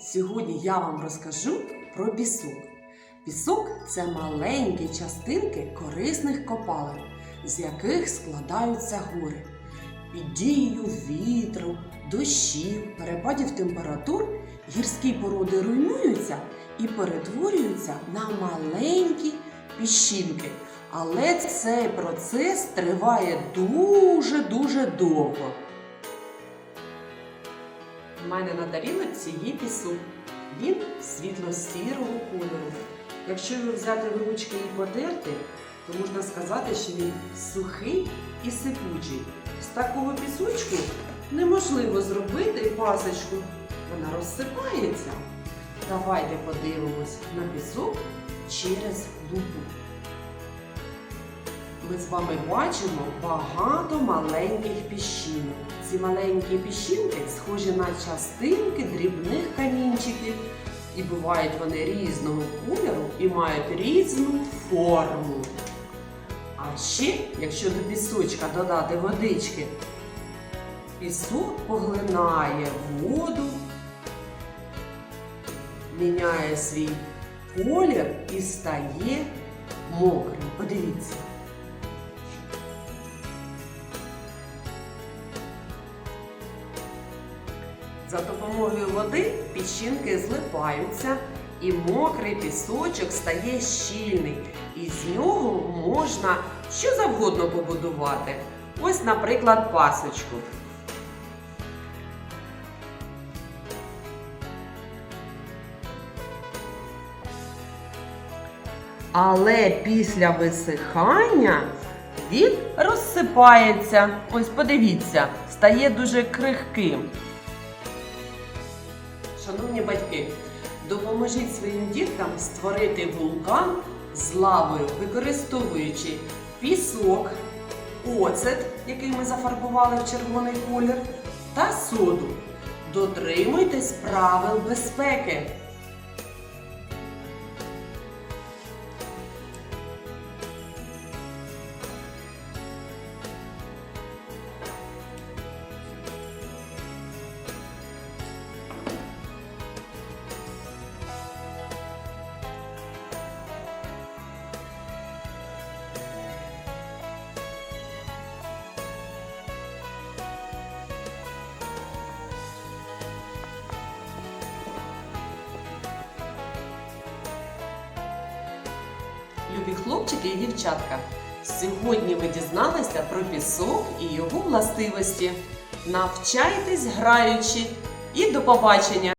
Сьогодні я вам розкажу про пісок. Пісок це маленькі частинки корисних копалин, з яких складаються гори. Під дією вітру, дощів, перепадів температур гірські породи руйнуються і перетворюються на маленькі піщинки. Але цей процес триває дуже-дуже довго. Мене на тарілочці є пісок. Він світло-сірого кольору. Якщо його взяти в ручки і подерти, то можна сказати, що він сухий і сипучий. З такого пісочку неможливо зробити пасочку. Вона розсипається. Давайте подивимось на пісок через лупу. Ми з вами бачимо багато маленьких піщинок. Ці маленькі піщинки схожі на частинки дрібних камінчиків. І бувають вони різного кольору і мають різну форму. А ще, якщо до пісочка додати водички, пісок поглинає воду, міняє свій колір і стає мокрим. Подивіться. За допомогою води піщинки злипаються, і мокрий пісочок стає щільний, і з нього можна що завгодно побудувати. Ось, наприклад, пасочку. Але після висихання він розсипається. Ось подивіться, стає дуже крихким. Шановні батьки, допоможіть своїм діткам створити вулкан з лавою, використовуючи пісок, оцет, який ми зафарбували в червоний колір, та соду. Дотримуйтесь правил безпеки. Любі хлопчики і дівчатка, сьогодні ви дізналися про пісок і його властивості. Навчайтесь граючи і до побачення!